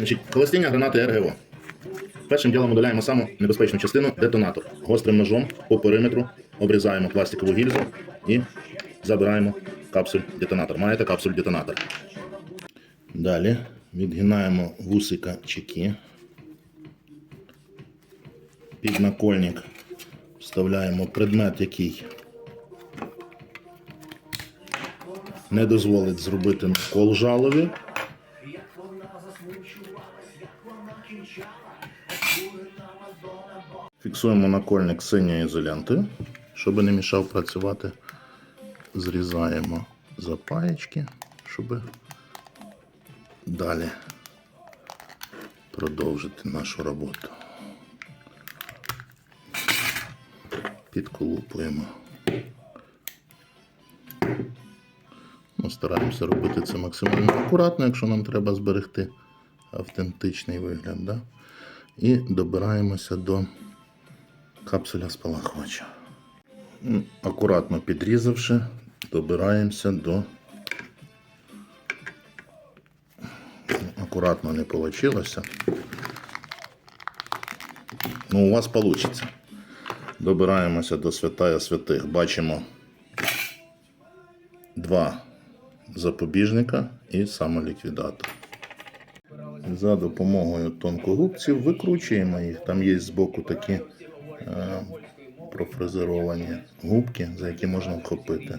Значить, холостіння гранати РГО. Першим ділом видаляємо саму небезпечну частину детонатор. Гострим ножом по периметру обрізаємо пластикову гільзу і забираємо капсуль детонатор. Маєте капсуль детонатор. Далі відгинаємо вусика чеки. Під накольник вставляємо предмет, який не дозволить зробити накол жалові. Фіксуємо накольник синьою ізолентою, щоб не мішав працювати. Зрізаємо запаєчки, щоб далі продовжити нашу роботу. Підколупуємо. Ну, стараємося робити це максимально акуратно, якщо нам треба зберегти автентичний вигляд. Да? І добираємося до капсуля спалахувача. Акуратно підрізавши, добираємося до. Акуратно не вийшло. Ну, у вас вийде. Добираємося до святая святих. Бачимо два запобіжника і самоліквідатор. За допомогою тонкогубців викручуємо їх. Там є збоку такі е, профрезеровані губки, за які можна вхопити.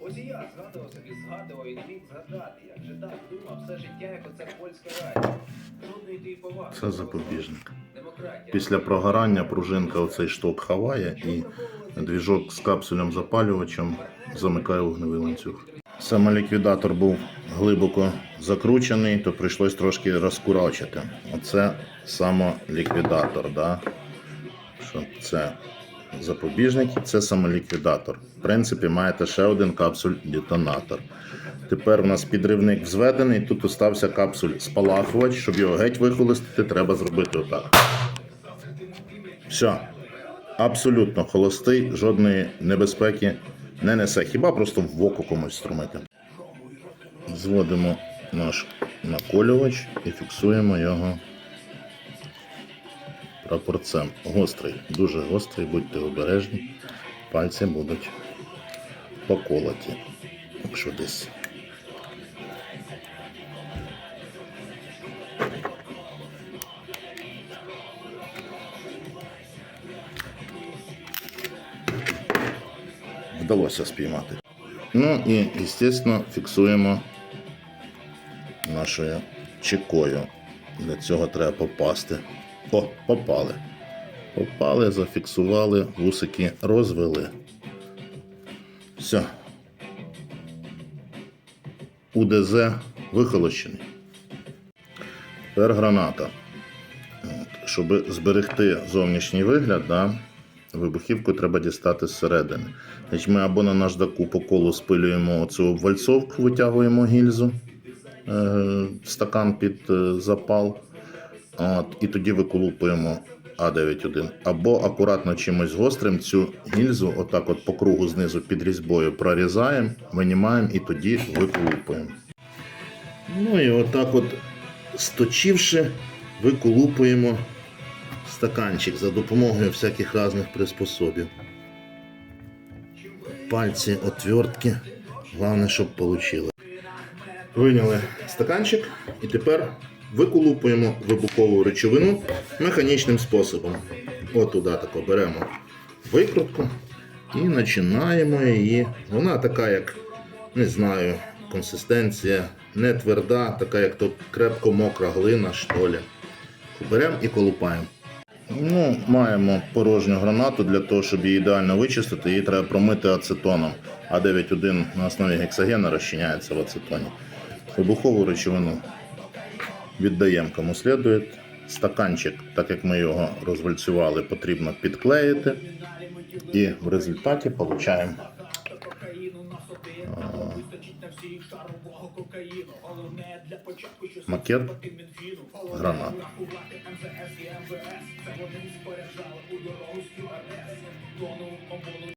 Ось і я згадував собі, згадував і не міг згадати. Як же так думав все життя, як оце польське радіо. Жодної тієї поваги. Це запобіжник. Демократія. Після прогорання пружинка оцей шток хаває і двіжок з капсулем запалювачем замикає вогневий ланцюг. Самоліквідатор був глибоко закручений, то прийшлось трошки розкурочити. Оце самоліквідатор, да? Що це запобіжник, це самоліквідатор. В принципі, маєте ще один капсуль-детонатор. Тепер у нас підривник взведений, тут остався капсуль спалахувач. Щоб його геть вихолостити, треба зробити отак. Все. Абсолютно холостий, жодної небезпеки не несе. Хіба просто в око комусь струмити. Зводимо наш наколювач і фіксуємо його прапорцем. Гострий, дуже гострий, будьте обережні. Пальці будуть поколоті. Якщо десь. Вдалося спіймати. Ну і, звісно, фіксуємо нашою чекою. Для цього треба попасти. О, попали. Попали, зафіксували, вусики розвели. Все. УДЗ вихолощений. Тепер граната. От, Щоб зберегти зовнішній вигляд, да, вибухівку треба дістати зсередини. Значить, ми або на наждаку по колу спилюємо оцю обвальцовку, витягуємо гільзу, е, стакан під е, запал. От, і тоді виколупуємо А91. Або акуратно чимось гострим цю гільзу, отак от по кругу знизу під різьбою прорізаємо, винімаємо і тоді виколупуємо. Ну і отак от сточивши, виколупуємо стаканчик за допомогою всяких різних приспособів. Пальці, отвертки. Головне, щоб вийшло. Виняли стаканчик і тепер виколупуємо вибухову речовину механічним способом. От тако беремо викрутку і починаємо її. Вона така, як не знаю, консистенція не тверда, така як то крепко мокра глина, що ли. Беремо і колупаємо. Ну, маємо порожню гранату для того, щоб її ідеально вичистити, її треба промити ацетоном. А91 на основі гексагена розчиняється в ацетоні. Вибухову речовину віддаємо кому слідує. Стаканчик, так як ми його розвальцювали, потрібно підклеїти. І в результаті отримаємо макет гранат.